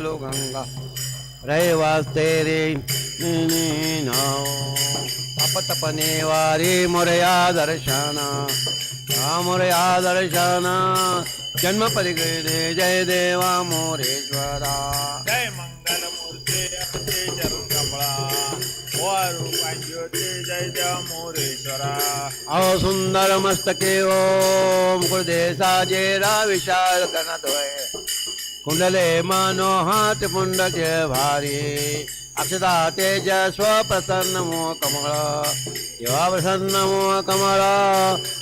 Low Ganga. रे वास्ते रे नी नी नो. तप तपने वारी मोरया दर्शन. मोरया दर्शन. जन्म परिगृहे जय देवा मोरेश्वरा. जय मंगल मूर्ती चरण कमळा जय मोरेश्वरा. अहो सुंदर मस्तके ओम कुर्दे साजेरा विशाल कनद्वय कुंडले मनो हात पुंडके भारी. अक्षता तेजस्व प्रसन्न मो कमळ. देवा प्रसन्न मो कमळ.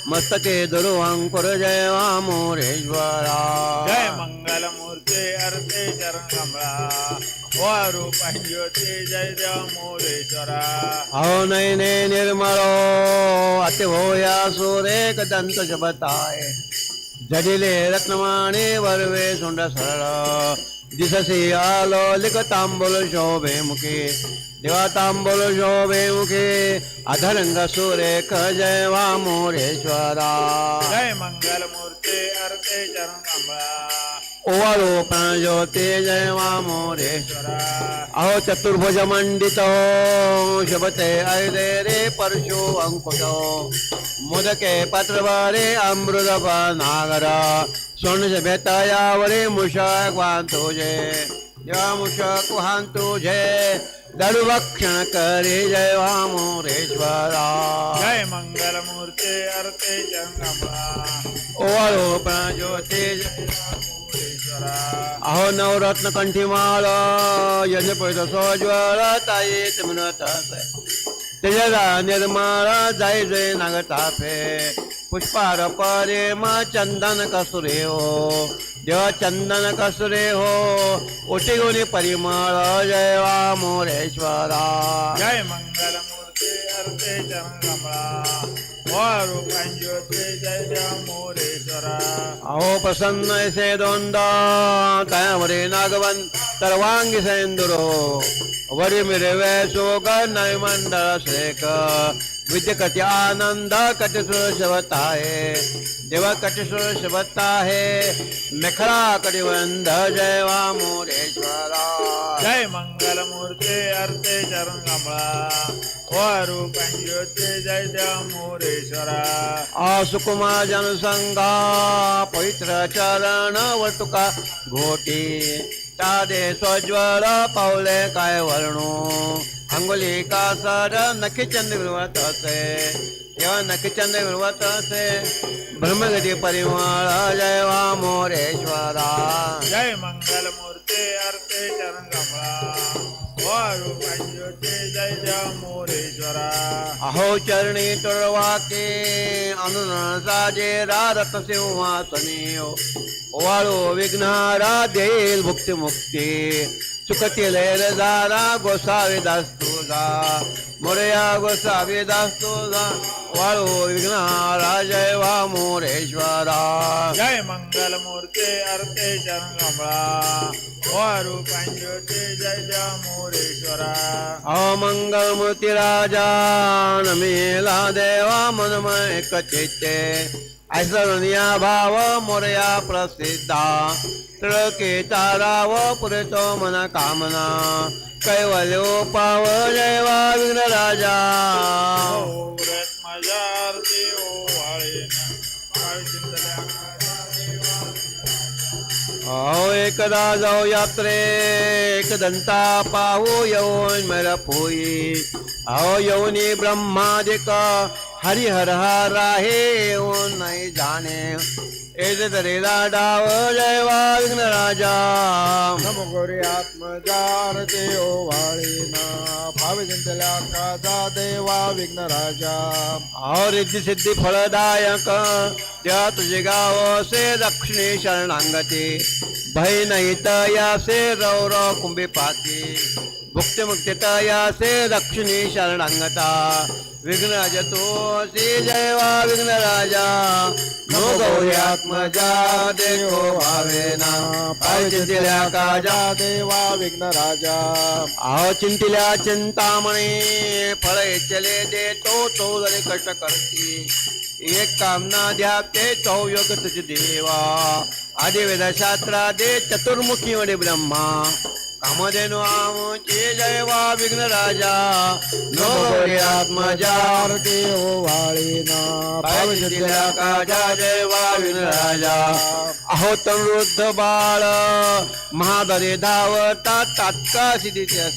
मस्तके दुर्वंकुर जय वा मोरेश्वरा. जय मंगल मूर्ती अर्थे चरण कमळा. वारू पांज्योती जय जय मोरेश्वरा. अहो नयने निर्मळो अतिभोया सुरेख दंत शबताय. జడిలే రత్నమాణి వరువే సుండ సరళ దిశసి ఆలోలిక తాంబులు శోభేముఖి దివాతాంబులు శోభేముఖి అధరంగ సూరేఖ జయ వామూరేశ్వరా జయ మంగళమూర్తి అరతే చరణ मोरेश्वरा जय मंगल मूर्ती अर्थे चरण कमळा ओवाळो प्राणज्योती जय वा मोरेश्वरा ईश्वरा अहो चतुर्भुज मंडित शबते ऐरे रे परशु अंकुश मुदके पत्रवारे अमृत नागर। सोन बेतायावरे मुषक वांतुजे देवा मुषक वांतुजे दडुभक्षण करे जय वा मोरेश्वरा जय मंगल मूर्ती अर्थे चरण कमळा अहो नवरत्न कंठीमाळ यज्ञ पैद सोज्वळ ताई म्हणत त्याच्या निर्माळ जाय जय नागताफे पुष्पार परेमा चंदन कसुरे हो. देवा चंदन कसुरे हो. ओटी गुणी परिमळ जय वा मोरेश्वरा जय मंगल मूर्ती अर्थे चरण कमळा वारू पांज्योती जय जय मोरेश्वरा अहो प्रसन्न ऐसे दोंद तयावरे नागवन सर्वांगी सेंदुरो वरी विद्य कटी आनंद कटिसुर शवत आहे देवा कटिसुर शवत आहे मेखळा कटिवंद जय वा मोरेश्वरा। जय मंगल मूर्ती अर्थे चरण जय जय मोरेश्वरा। असुकुमा जनसंगा पवित्र चरण वटुका घोटी। त्या देशोज्वल पावले काय वर्णो अंगुली का सर नखी चंद विरवत असे? तेव्हा नखी चंद विरवत असे? ब्रह्मगती परिमळ जय वा मोरेश्वरा. जय मंगल मूर्ती अर्थे चरण जय मोरेश्वरा अहो चरणी तुळवाके अनुन साजे रारत सिंहासने वाळू विघ्नारा देईल भुक्ती मुक्ती. सुखती लैर जारा गोसावी दास तुझा मोरया गोसावी दास तुझा. वाळो विघ्नारा जय वा मोरेश्वरा. जय मंगल मूर्ती अर्थे चरण कमळा. वारू पांज्योती जय जय मोरेश्वरा. अमंगल मूर्ती राजा नमेला देवा मनमय कचिते. ऐसरनिया भाव मोरया प्रसिद्धा. त्रके ताराव पुरेतो मन कामना. कैवल्यो पाव जयवा विघ्न अहो एकदा जाऊ यात्रे एक दंता पाहू येऊन मला पोई. अहो येऊनी ब्रह्मादिक हरिहर हर आहे येऊन नाही जाणे. एज तरीला डाव जय वाघ्न विघ्न राजा नमो गौरी आत्मजार देव वाळीना भावी जिंतल्या काजा देवा विघ्न राजा अहो रिद्धी सिद्धी फळदायक द्या तुझे गाव से दक्षिणी शरणांगती. भय नाही तयासे रौरव कुंभी पाती भुक्ती मुक्ती तयासे दक्षिणी शरणांगता. विघ्न जतो श्री जय विघ्न राजा नो गौरी आत्मजा देव भावेना। पाय चिंतिल्या काजा देवा विघ्न राजा अहो चिंतिल्या चिंतामणे फळ चले देतो तो जरी कष्ट करती। एक कामना द्या ते चौयोग तुझ देवा। आदि वेदशास्त्रादे चतुर्मुखी म्हणे ब्रह्मा। कामधेनु आमचे जय वा विघ्न राजा. नो गौरी आत्मजा आरती ओवाळीना हो पावित्र्या काजा जय वा विघ्न राजा. अहो तरुद्ध बाळ महादरे धावता तात्का सिद्धीचे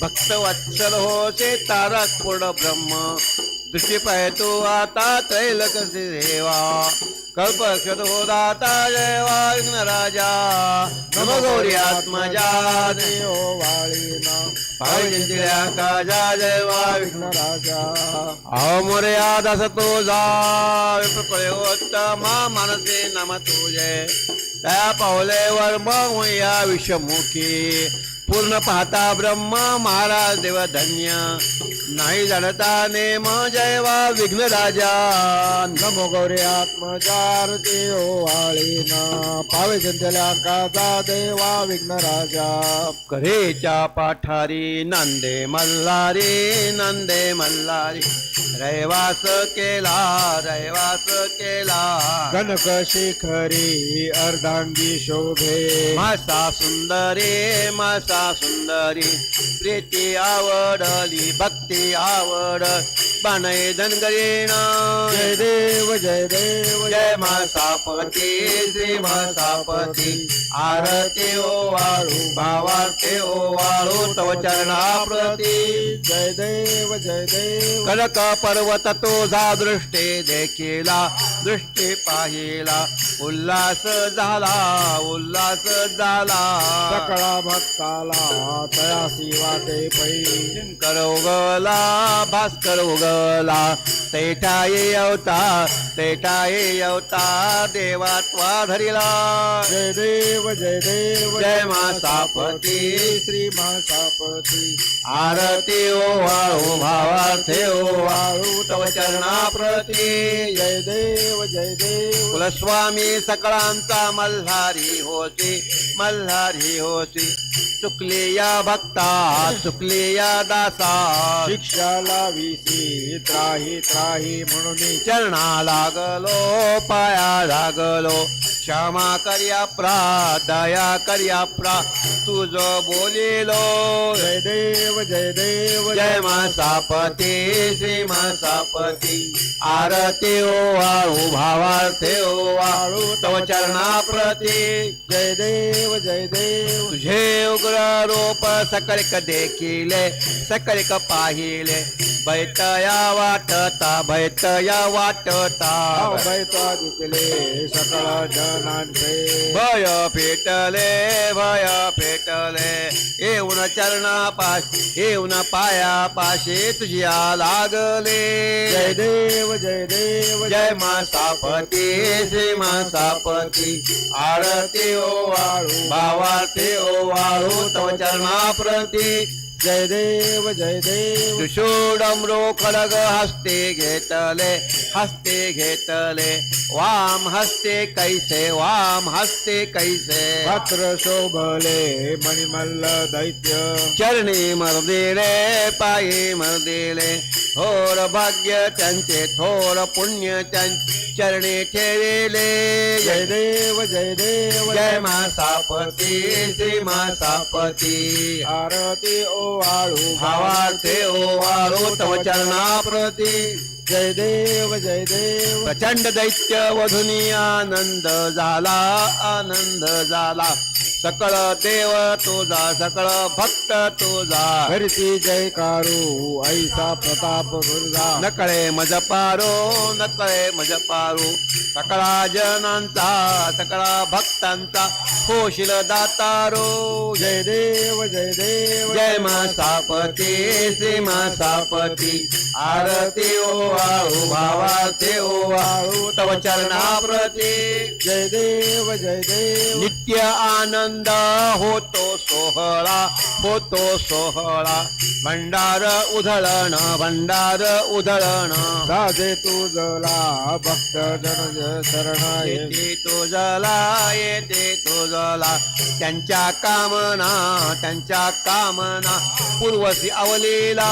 भक्त वत्सल होते तारक पूर्ण ब्रह्म. दृष्टी तो आता त्रैलक देवा कल्प क्षत हो दाता जय वा राजा नम गौरी आत्मजा देव ओवाळीना हो पावित्र्या काजा जय वा राजा. अहो मर्यादा जा प्रयोत्तमा मानसे नम तुझे. त्या पावलेवर मग या विषमुखी पूर्ण पाहता ब्रह्म महाराज देव धन्य नाही जाणता नेम जय वा विघ्न राजा. नमो गौरी आत्मजारती ओवाळीना पावे जनतेला काचा देवा विघ्न राजा. करेच्या पाठारी नंदे मल्हारी नंदे मल्हारी. रैवास केला रैवास केला. कनक शिखरी अर्धांगी शोभे. मासा सुंदरी मासा सुंदरी प्रीती आवडली. भक्त आवड बनय धनगरीण जय देव जय देव जय मासापती श्री मासापती आरती ओ वाळू भावार्थे ओ वाळू तव चरणा प्रती जय देव जय देव. कनक पर्वत तुझा दृष्टी देखिला दृष्टी पाहिला. उल्हास झाला उल्हास झाला. सकळा भक्ताला तयासी वाटे पै. शंकर उगला भास्कर उगला तेठाये अवता तेठाये अवता देवा त्वा धरिला. जय देव जय देव जय मासापती श्री मासापती आरती ओ वाळू भावार्थे ओ वाळू तव चरणा प्रती जय देव जय देव. कुलस्वामी सकळांचा मल्हारी होती मल्हारी होती. चुकली या भक्ता चुकली या दासा शिक्षा लाविसी त्राही त्राही म्हणून चरणा लागलो पाया लागलो. क्षमा कर्या प्रा दया कर्या प्रा तुझ बोलिलो. जय देव जय देव जय मासापती श्री मासापती आरती ओ वाळू भावार्थे ओ वाळू तव चरणा प्रती जय देव जय देव. तुझे उग्र रूप सकळिक देखिले सकळिक पाहिले। बैतया वाटता बैतया वाटता। बैता दिसले सकळ जनांचे। भय पेटले भय पेटले। येऊन चरणा पाश येऊन पाया पाशे तुझ्या लागले जय देव जय देव। जय मासापती श्री मासापती आरती ओ वाळू भावार्थे ओ वाळू तव चरणा प्रती जय देव जय देव सुषूडमृ खडग हस्ते घेतले हस्ते घेतले। वाम हस्ते कैसे वाम हस्ते कैसे। पात्र शोभले मणिमल्ल दैत्य। चरणी मर्दिले पायी मर्दिले थोर भाग्य त्यांचे थोर पुण्य त्यांचे चरणी ठेविले। जय देव जय देव जय मासापती श्री मासापती आरती ओ आळू भावार्थे ओ वाळू तव चरणा प्रती जय देव जय देव प्रचंड दैत्य वधुनी आनंद झाला आनंद झाला. सकळ देव तुझा सकळ भक्त तुझा. हरिती जयकारू ऐसा प्रताप गुरुजा नकळे मज पारो नकळे मज पारो. सकळा जनांचा सकळा भक्तांचा. होशील दातारो. जय देव जय देव जय मासापती श्री मासापती आरती ओ वाळू भावार्थे ओ वाळू तव चरणा प्रती जय देव जय देव. नित्य आनंद होतो सोहळा होतो सोहळा. भंडार उधळण भंडार उधळण. साधे तुझला भक्त जन शरण येते. येते तुझला येते तुझला त्यांच्या कामना त्यांच्या कामना पूर्वसी अवलीला.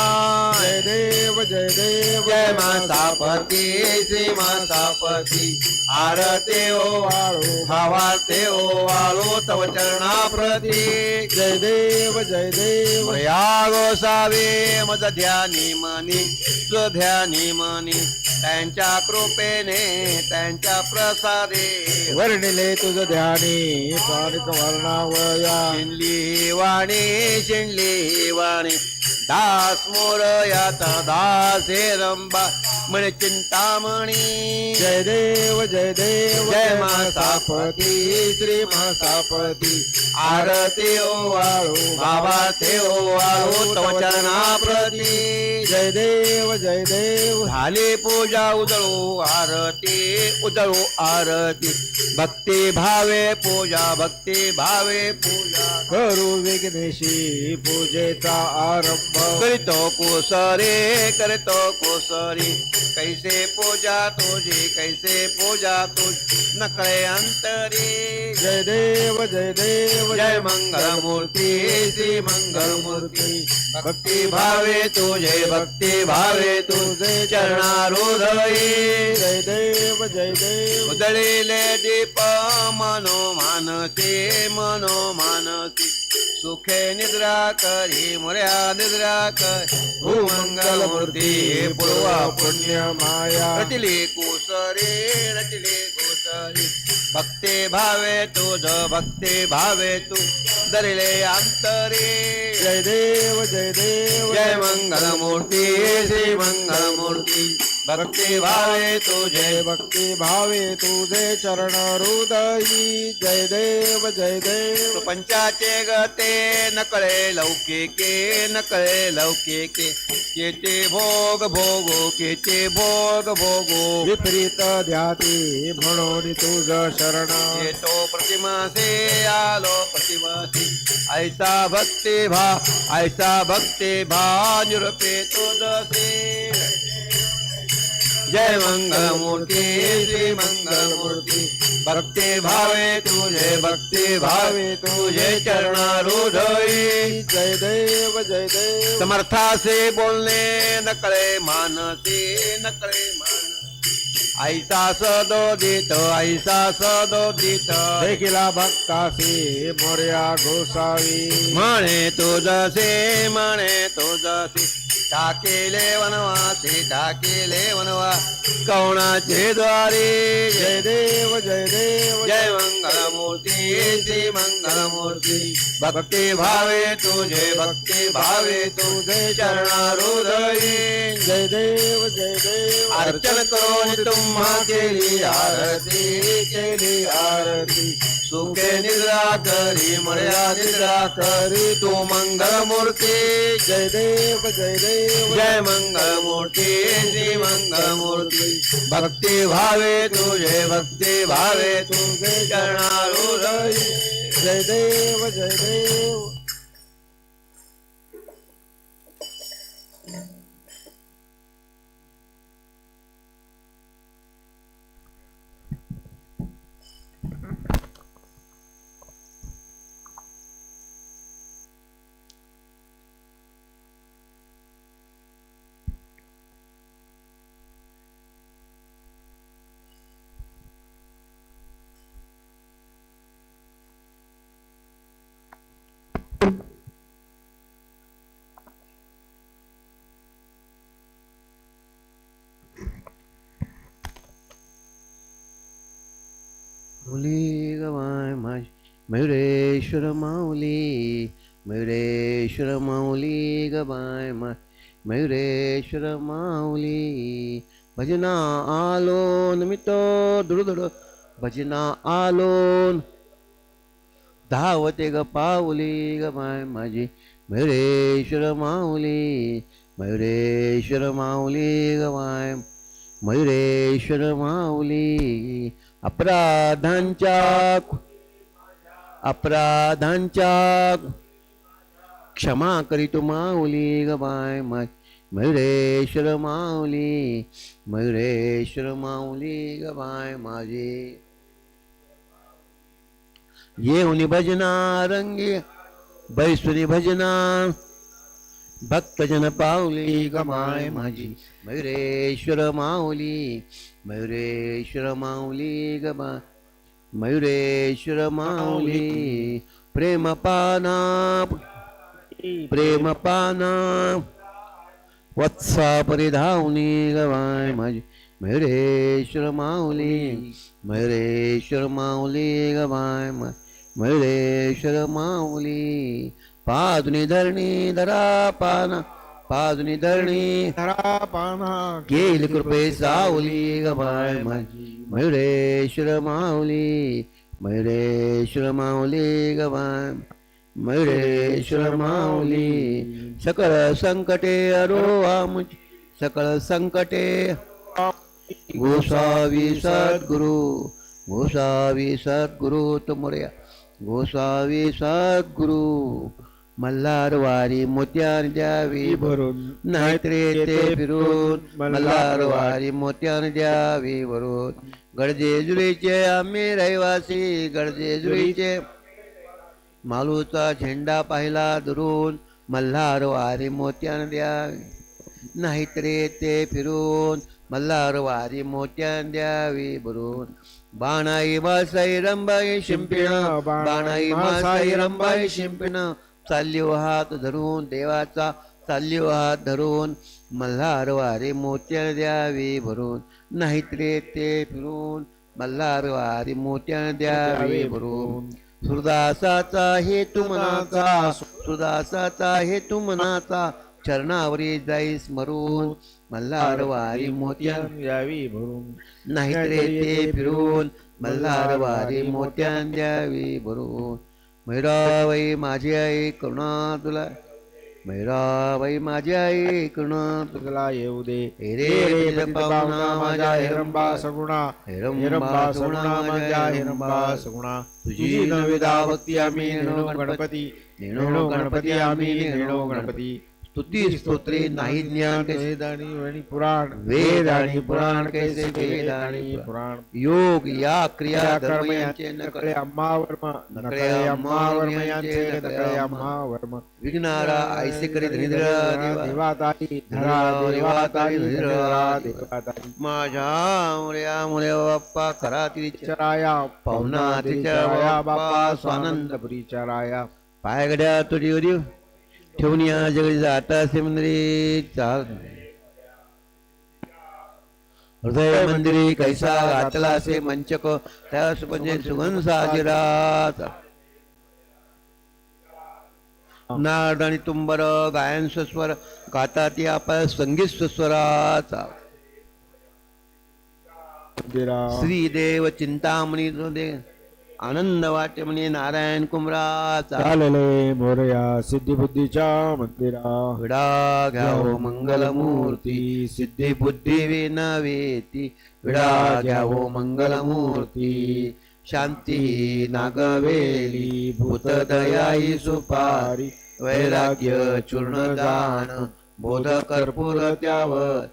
जय देव जय देव. जय मा मासापती श्री मासापती आरते ओ वाळू भावार्थे ओ वाळो तव चरणा प्रती जय देव जय देव. मया गोसावे मज ध्यानी मनी स्वध्यानी मनी. त्यांच्या कृपेने त्यांच्या प्रसादे. वर्णिले तुझ ध्यानी पाणिक वर्णावया. शिणली वाणी शिणली वाणी. दास मोर याता दास हे रंबा. म्हणे चिंतामणी. जय देव जय देव जय मासापती श्री मासापती आरती ओ वाळू बाबा ते ओ वाळू तव चरणा प्रती. जय देव जय देव. झाली पूजा उजळू आरती उजळू आरती. भक्ती भावे पूजा भक्ती भावे पूजा. करू विघ्नेशी पूजेचा आरंभ. करीतो कुसरे करतो कुसरी. कैसे पूजा तुझी कैसे पूजा तुझी? नकळे अंतरी। जय देव जय देव जय मंगल मूर्ती श्री मंगल मूर्ती भक्ती भावे तुझे भक्ती भावे तुझे चरणारुदयी। जय देव जय देव। उदळीले दीप मनो मानसी मनो मानसी। सुखे निद्रा करी मोर्या निद्रा करी. मंगल मूर्ती पूर्वा पुण्य माया. रचिली कुसरी रचिली कुसरी. भक्ती भावे तुझ भक्ती भावे तू. दरिले अंतरी. जय देव जय देव. जय मंगल मूर्ती श्री मंगल मूर्ती भक्ती भावे तुझे। जय भक्ती भावे तुझे चरण हृदयी जय देव जय देव। प्रपंचाचे गते नकळे लौकिके नकळे लौकिके केते भोग भोगो केते भोग भोगो। विपरीत ध्याती म्हणून तुझ शरण। येतो प्रतिमासे आलो प्रतिमासे। ऐसा भक्ति भा ऐसा भक्ति भा निरुपे तुझसे। जय मंगल मूर्ती श्री मंगल मूर्ती भक्ती भावे तुझे भक्ती भावे तुझे चरणारूढई जय देव जय देव समर्थासे बोलणे नकळे मानसे नकळे मान ऐसा सदोदित ऐसा सदोदित देखिला भक्तासी मोर्या गोसावी. म्हणे तुझसे म्हणे तुझसे टाकेले वनवासी टाकेले वनवा. कवणाचे द्वारे. जय देव जय देव जय मंगल. मूर्ती श्री मंगल मूर्ती भक्ती भावे तुझे भक्ति भावे तुझे चरणारुदयी। जय देव जय देव। अर्चन करून तुम्हा केली आरती केली आरती। सुखे निद्रा करी मर्या निद्रा करी तू मंगल मूर्ति जय देव जय देव। जय मंगल मूर्ति श्री मंगल मूर्ति भक्ति भावे तुझे भक्ति भावे तुझे चरणारुदयी जय देव जय देव. मयुरेश्वर माऊली मयुरेश्वर माऊली गबाय मा मयुरेश्वर माऊली भजना आलो नमित दुडदुड भजना आलोन धावते ग पाऊली गबाय माझी मयुरेश्वर माऊली मयुरेश्वर माऊली गवाय मयुरेश्वर माऊली अपराधांच्या अपराधांच्या क्षमा करीतो माऊली गबाय माय मयुरेश्वर माऊली मयुरेश्वर माऊली गबाय माझे। येऊनी भजना रंगी, बैसुनी भजना, भक्तजन पावली गमाय माझी। मयुरेश्वर माऊली मयुरेश्वर माऊली गमा मयुरेश्वर माऊली. प्रेम पाना प्रेम पाना वत्सा परिधावनी गवाय माझी. मयुरेश्वर माऊली. मयुरेश्वर माऊली गवाय मयुरेश्वर माऊली पादुनी धरणी धरा पाना पादुनी धरणी धरा पाना केल कृपे सावली गवाय माझी. मयुरेश्वर माऊली मयुरेश्वर माऊली गवाय मयुरेश्वर माऊली सकळ संकटे अरोहा मुझ- सकळ संकटे गोसावी सद्गुरु गोसावी सद्गुरु तुमऱ्या गोसावी सद्गुरु मल्हारवारी मोत्यान द्यावी भरून नाहीतरे ते फिरून मल्हारवारी मोत्यान द्यावी वरून गडजेजुरीचे आम्ही रहिवासी गडजेजुरीचे मालूचा झेंडा पाहिला दुरून मल्हारवारी मोत्यान द्यावी नाहीतरे ते फिरून मल्हारवारी मोत्यान द्यावी भरून बाणाई मासाई रंबाई शिंपिण बाणाई मासाई रंबाई शिंपिण. चालली हात धरून देवाचा चालली हात धरून मल्हारवारी मोत्यान द्यावी भरून नाहीतरे ते फिरून मल्हारवारी मोत्यान द्यावी भरून. सुरदासाचा हेतू मनाचा सुरदासाचा हेतू मनाचा चरणावरी जाई स्मरून मल्हारवारी मोत्यान यावी भरून. नाहीतरे ते फिरून. मल्हारवारी मोत्यान द्यावी भरून. मैराबाई माझी आई करुणा तुला मैराबाई माझी आई करुणा तुला येऊ दे. हे रे रे पतित पतित पावना पावना माझ्या हिरंबा सगुणा. हिरंबा सगुणा माझ्या हिरंबा सगुणा. तुझी नवेदा भक्ती आम्ही गणपती. नेणो गणपती आम्ही नेणो गणपती. स्तुती स्तोत्रे नाही ज्ञान. कैसे वेद आणि पुराण. वेद आणि पुराण कैसे वेद आणि पुराण? योग या क्रिया कर्म यांचे नकळे अम्मा वर्म. नकळे अम्मा वर्म यांचे नकळे अम्मा. वर्म. विघ्नारा ऐसे करी देवा. देवाताई धरा देवाताई धरा देवाताई. माझ्या मुल्या मुले बाप्पा करा तिच्या चराया पाहुणा तिच्या तिच्या बाप्पा स्वानंद. स्वानंदपुरी चराया पाय गड्या तुझी उरी ठेवून या जगदी जाता असे मंदिरी चाल हृदय मंदिरी कैसा घातला असे मंचक त्यास म्हणजे सुगंध साजिराचा नाड आणि तुंबर गायन स्वस्वर गातात या आपण संगीत स्वस्वराचा. श्रीदेव चिंतामणी जो दे आनंद वाटे म्हणे नारायण कुमराचा. चालले मोरया सिद्धिबुद्धीच्या मंदिरा. विडा घ्यावो मंगलमूर्ती. सिद्धी बुद्धी विनवेती विडा घ्यावो मंगलमूर्ती. शांती नागवेली. भूतदयाई सुपारी. वैराग्य चूर्ण दान. बोध कर्पूर त्यावर.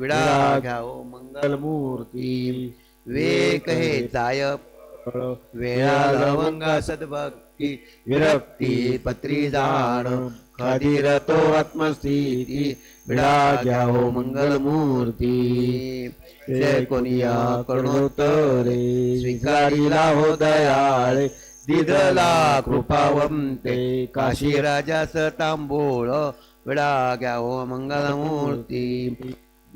विडा घ्यावो मंगलमूर्ती. वेक हे जाय वेळा लवंगा सद्भक्ती विरक्ती पत्री जाण खदीर आत्मस्थिती विडा घ्याओ मंगलमूर्ती. जय कोनिया करुणोत्तरे स्वीकारिला हो दयाळे दिदला कृपावंते काशी राजास तांबोळ विडा घ्याओ मंगलमूर्ती.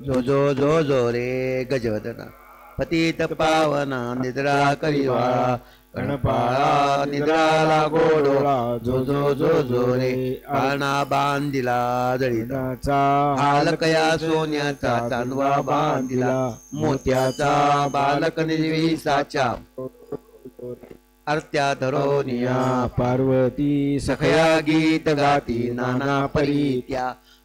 जो जो जो जो रे गजवदना. पतित पावना निद्रा करिवाळा गणपाळा निद्राला गोडोळा जो जो जो जो रे काळणा बांधिला जळीता. हालकया सोन्याचा चांदवा बांधिला मोत्याचा बालक निर्वी साचा अर्त्या धरोनिया पार्वती सखया गीत गाती नाना परी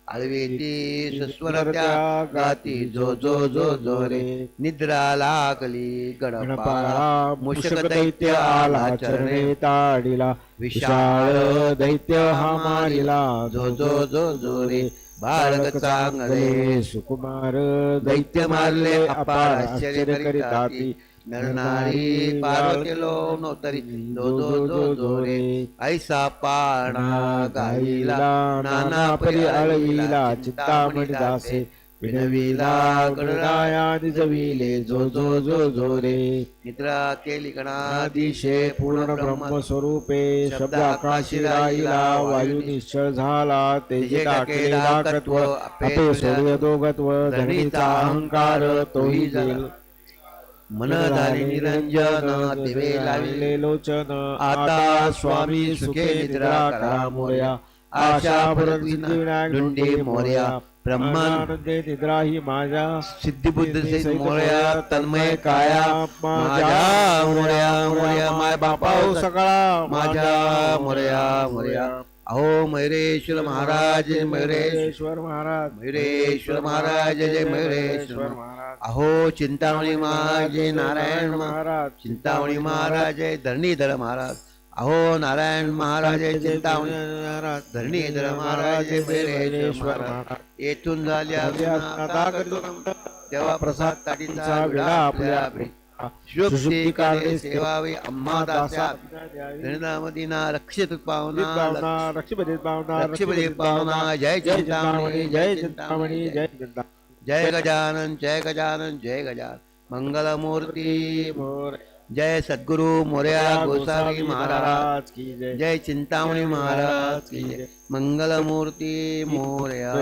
त्या आळवेती सुस्वर त्या गाती जो जो जो जो रे. निद्रा लागली गणपाळा मूषक दैत्य आला चरणे ताडिला. विशाळ दैत्य हा मारिला जो जो जो जो रे. बाळक चांगले. सुकुमार दैत्य मारले अपार आश्चर्य करिताती नरनारी पार्वतीलो नोतरी. जो जो जो जो रे. ऐसा पाळणा गाईला नाना परी आळविला. चिंतामणी दासे. विनविला गणराया निजविले. जो जो जो जो रे. निद्रा केली गणादिशे दिशे पूर्ण ब्रह्म स्वरूपे. शब्द आकाशी राहिला. वायू निश्चळ झाला. तेजे टाके डाकत्व. आपे सोडवे दोघत्व. धरणीचा अहंकार तोही जाईल मन झाले निरंजन दिवे लाविले लोचन. आता स्वामी सुखे निद्रा करा मोर्या. आशा पृथ्वी दुंडे मोर्या. ब्रह्मन ब्रह्मानंदे निद्रा ही माझ्या. सिद्धी बुद्ध सहित मोर्या. तन्मय काया. माझ्या मोर्या मोर्या माय बापा सकाळा माझ्या मोर्या. मोर्या. अहो मयुरेश्वर महाराज जय मयुरेश्वर महाराज. मयुरेश्वर महाराज जय मयुरेश्वर महाराज. अहो चिंतामणी महाराज जय नारायण महाराज चिंतामणी महाराज जय धरणीधर महाराज. अहो नारायण महाराज जय चिंतामणी महाराज. धरणीधर महाराज जय मयुरेश्वर महाराज. येथून झाल्या तेव्हा प्रसाद ताटीचा विडा आपल्या सेवावे रक्षित पावना। पावना पावना जय चिंतामणी जय चिंतामणी। जय चिंतामणी। जय गजानन जय गजानन जय गजान मंगलमूर्ती। जय सद्गुरु मोर्या गोसावी महाराज की जय। जय चिंतामणी महाराज की जय। मंगलमूर्ती मोर्या।